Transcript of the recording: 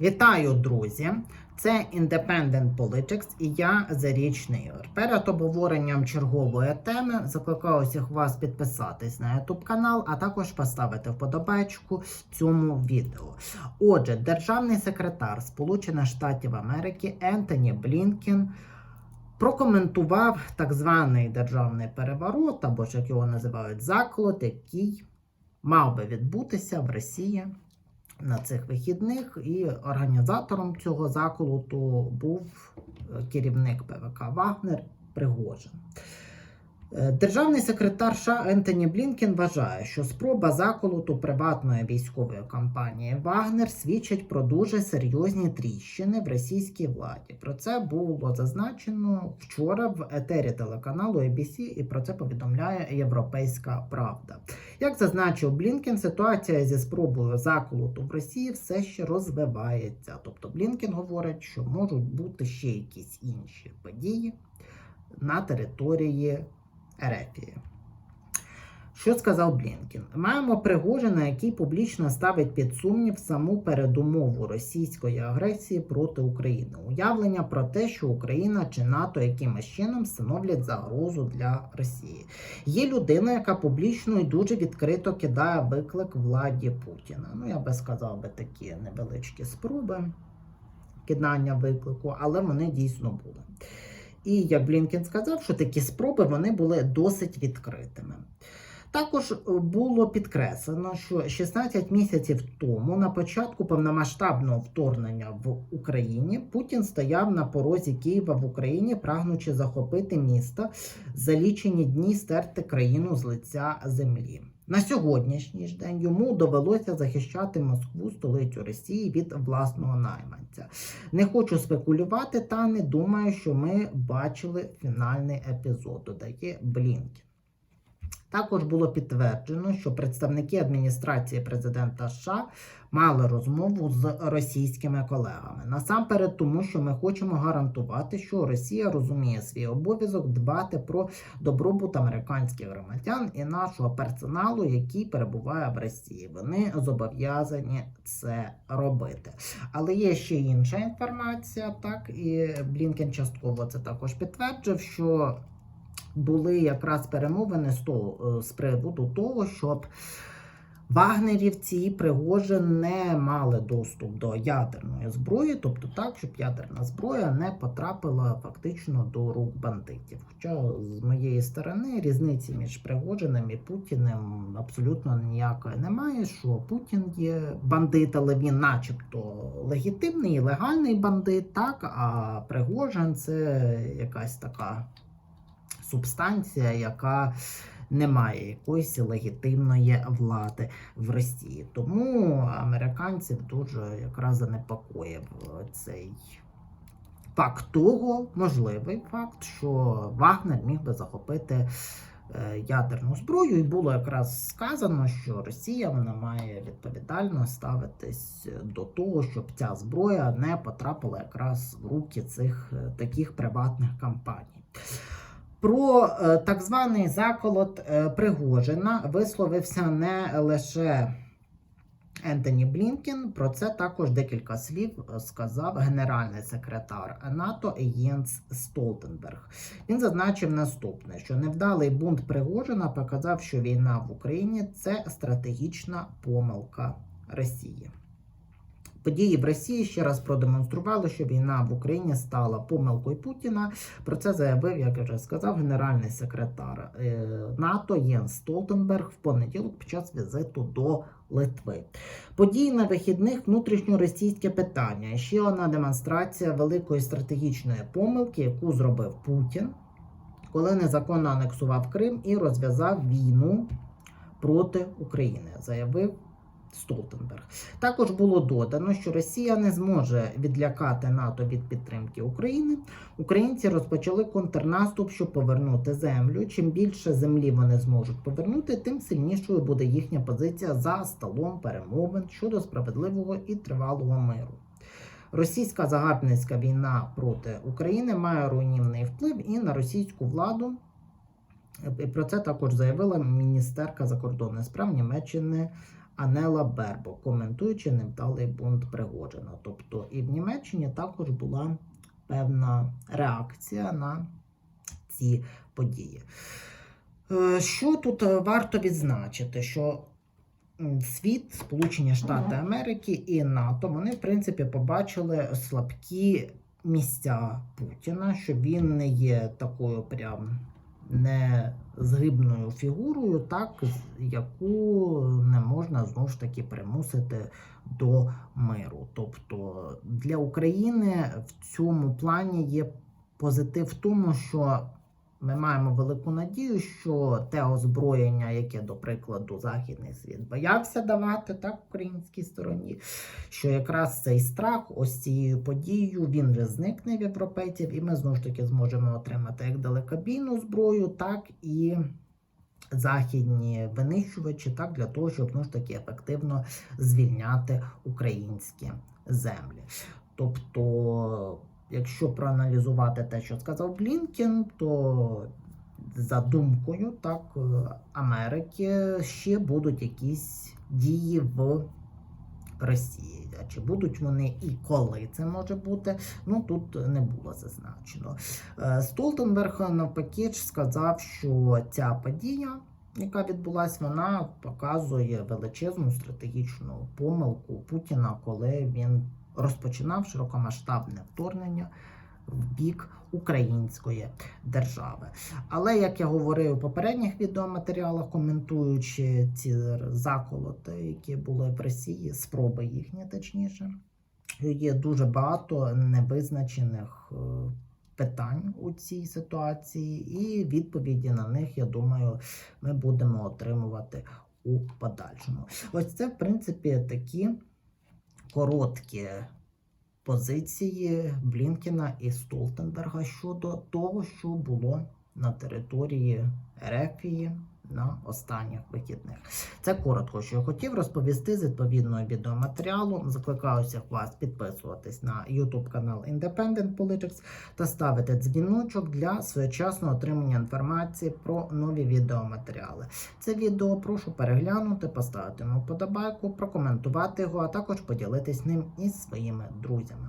Вітаю, друзі! Це Independent Politics і я Зарічний Ігор. Перед обговоренням чергової теми закликаю всіх вас підписатись на YouTube канал, а також поставити вподобайку цьому відео. Отже, державний секретар Сполучених Штатів Америки Ентоні Блінкен прокоментував так званий державний переворот, або ж як його називають заклад, який мав би відбутися в Росії на цих вихідних, і організатором цього заколоту був е, керівник ПВК Вагнер Пригожин. Е, Державний секретар США Ентоні Блінкен вважає, що спроба заколоту приватної військової компанії Вагнер свідчить про дуже серйозні тріщини в російській владі. Про це було зазначено вчора в етері телеканалу ABC, і про це повідомляє Європейська Правда. Як зазначив Блінкен, ситуація зі спробою заколоту в Росії все ще розвивається. Тобто Блінкен говорить, що можуть бути ще якісь інші події на території Ерефії. Що сказав Блінкен? Маємо Пригожина, який публічно ставить під сумнів саму передумову російської агресії проти України. Уявлення про те, що Україна чи НАТО якимось чином становлять загрозу для Росії. Є людина, яка публічно і дуже відкрито кидає виклик владі Путіна. Ну, я би сказав би такі невеличкі спроби кидання виклику, але вони дійсно були. І як Блінкен сказав, що такі спроби вони були досить відкритими. Також е, було підкреслено, що 16 місяців тому, на початку повномасштабного вторгнення в Україні, Путін стояв на порозі Києва в Україні, прагнучи захопити місто, за лічені дні стерти країну з лиця землі. На сьогоднішній день йому довелося захищати Москву, столицю Росії від власного найманця. Не хочу спекулювати, та не думаю, що ми бачили фінальний епізод, додає Блінкен. Також було підтверджено, що представники адміністрації президента США мали розмову з російськими колегами. Насамперед, тому що ми хочемо гарантувати, що Росія розуміє свій обов'язок дбати про добробут американських громадян і нашого персоналу, який перебуває в Росії. Вони зобов'язані це робити. Але є ще інша інформація, так і Блінкен частково це також підтверджив, що були якраз перемовини з того з приводу того, щоб вагнерівці і Пригожин не мали доступ до ядерної зброї, тобто так, щоб ядерна зброя не потрапила фактично до рук бандитів. Хоча з моєї сторони різниці між Пригожиним і Путіним абсолютно ніякої немає. Що Путін є бандит, але він, начебто, легітимний і легальний бандит, так а Пригожин це якась така субстанція, яка не має якоїсь легітимної влади в Росії. Тому американців дуже якраз занепокоїв цей факт того, можливий факт, що Вагнер міг би захопити. е, Ядерну зброю, і було якраз сказано, що Росія вона має відповідально ставитись до того, щоб ця зброя не потрапила якраз в руки цих е, таких приватних компаній. Про е, так званий заколот е, Пригожина висловився не лише Ентоні Блінкен. Про це також декілька слів сказав генеральний секретар НАТО Єнс Столтенберг. Він зазначив наступне: що невдалий бунт Пригожина показав, що війна в Україні це стратегічна помилка Росії. Події в Росії ще раз продемонстрували, що війна в Україні стала помилкою Путіна. Про це заявив, як я вже сказав, генеральний секретар е, НАТО Єнс Столтенберг в понеділок під час візиту до Литви. Події на вихідних внутрішньоросійське питання. Ще одна демонстрація великої стратегічної помилки, яку зробив Путін, коли незаконно анексував Крим і розв'язав війну проти України, заявив. Столтенберг. Також було додано, що Росія не зможе відлякати НАТО від підтримки України. Українці розпочали контрнаступ, щоб повернути землю. Чим більше землі вони зможуть повернути, тим сильнішою буде їхня позиція за столом перемовин щодо справедливого і тривалого миру. Російська загарбницька війна проти України має руйнівний вплив і на російську владу. І Про це також заявила міністерка закордонних справ Німеччини Анела Бербо, коментуючи невдалий бунт Пригожина. Тобто і в Німеччині також була певна реакція на ці події. Е, Що тут е, варто відзначити? Що світ, Сполучені Штати Америки і НАТО, вони, в принципі, побачили слабкі місця Путіна, що він не є такою прям незгибною фігурою, так, яку не можна знову ж таки примусити до миру. Тобто для України в цьому плані є позитив в тому, що ми маємо велику надію, що те озброєння, яке, до прикладу, західний світ боявся давати так українській стороні, що якраз цей страх, ось цією подією, він вже зникне в європейців, і ми знову ж таки зможемо отримати як далекобійну зброю, так і західні винищувачі, так для того, щоб знову ж таки ефективно звільняти українські землі. Тобто, якщо проаналізувати те, що сказав Блінкен, то за думкою так е, Америки ще будуть якісь дії в Росії. А Чи будуть вони і коли це може бути? Ну тут не було зазначено. Е, Столтенберг навпаки сказав, що ця подія, яка відбулася, вона показує величезну стратегічну помилку Путіна, коли він розпочинав широкомасштабне вторгнення в бік української держави. Але як я говорив у попередніх відеоматеріалах, коментуючи ці заколоти, які були в Росії, спроби їхні точніше, є дуже багато невизначених е, питань у цій ситуації, і відповіді на них, я думаю, ми будемо отримувати у подальшому. Ось це, в принципі, такі короткі позиції Блінкена і Столтенберга щодо того, що було на території Ерефії на останніх вихідних. Це коротко, що я хотів розповісти з відповідного відеоматеріалу. Закликаю всіх вас підписуватись на YouTube канал Independent Politics та ставити дзвіночок для своєчасного отримання інформації про нові відеоматеріали. Це відео прошу переглянути, поставити йому вподобайку, прокоментувати його, а також поділитись ним із своїми друзями.